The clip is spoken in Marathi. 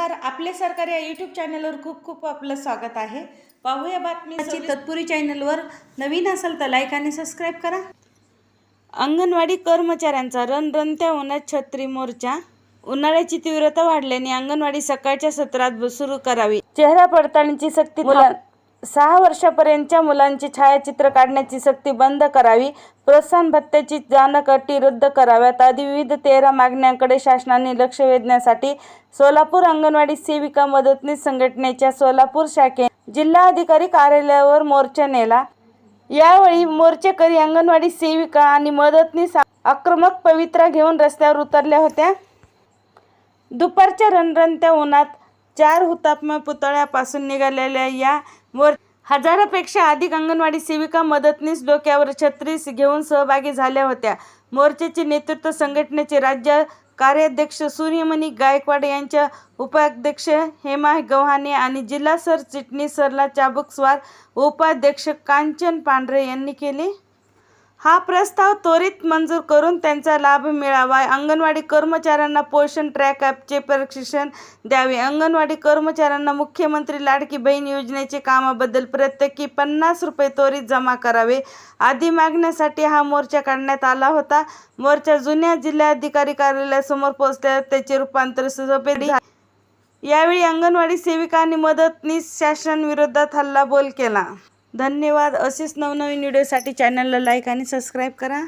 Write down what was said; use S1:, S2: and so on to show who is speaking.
S1: नमस्कार. आपले सरकार या यूट्यूब चॅनलवर खूप खूप आपलं स्वागत आहे. पाहूया बातमी. तत्पुरी चॅनलवर नवीन असेल तर लाईक आणि सबस्क्राईब करा. अंगणवाडी कर्मचाऱ्यांचा रणरणत्या उन्हात छत्री मोर्चा. उन्हाळ्याची तीव्रता वाढल्याने अंगणवाडी सकाळच्या सत्रात सुरू करावी. चेहरा पडताळणीची सक्ती मुला सहा वर्षापर्यंतच्या मुलांची छायाचित्र काढण्याची सक्ती बंद करावी. प्रोत्साहन भत्त्याची जानकटी रद्द कराव्यात. आदी विविध तेरा मागण्यांकडे शासनाने लक्ष वेधण्यासाठी सोलापूर अंगणवाडी सेविका मदतनीस संघटनेच्या सोलापूर शाखे जिल्हाधिकारी कार्यालयावर मोर्चा नेला. यावेळी मोर्चेकरी अंगणवाडी सेविका आणि मदतनीस आक्रमक पवित्रा घेऊन रस्त्यावर उतरल्या होत्या. दुपारच्या रणरणत्या उन्हात चार हुतात्मा पुतळ्यापासून निघालेल्या या वर हजारापेक्षा अधिक अंगणवाडी सेविका मदतनीस डोक्यावर छत्रीस घेऊन सहभागी झाल्या होत्या. मोर्चाचे नेतृत्व संघटनेचे राज्य कार्याध्यक्ष सूर्यमणी गायकवाड यांच्या उपाध्यक्ष हेमा गव्हाणे आणि जिल्हा सरचिटणीस सरला चाबुकस्वार उपाध्यक्ष कांचन पांढरे यांनी केले. हा प्रस्ताव त्वरित मंजूर करून त्यांचा लाभ मिळावा. अंगणवाडी कर्मचाऱ्यांना पोषण ट्रॅक ॲपचे प्रशिक्षण द्यावे. अंगणवाडी कर्मचाऱ्यांना मुख्यमंत्री लाडकी बहीण योजनेचे कामाबद्दल प्रत्येकी पन्नास रुपये त्वरित जमा करावे. आदी मागण्यासाठी हा मोर्चा काढण्यात आला होता. मोर्चा जुन्या जिल्हाधिकारी कार्यालयासमोर पोहोचल्यावर त्याचे रूपांतर सभेत यावेळी अंगणवाडी सेविका आणि मदतनीस शासन विरोधात हल्लाबोल केला. धन्यवाद. असेच नवनवीन व्हिडिओसाठी चॅनलला लाईक आणि सबस्क्राईब करा.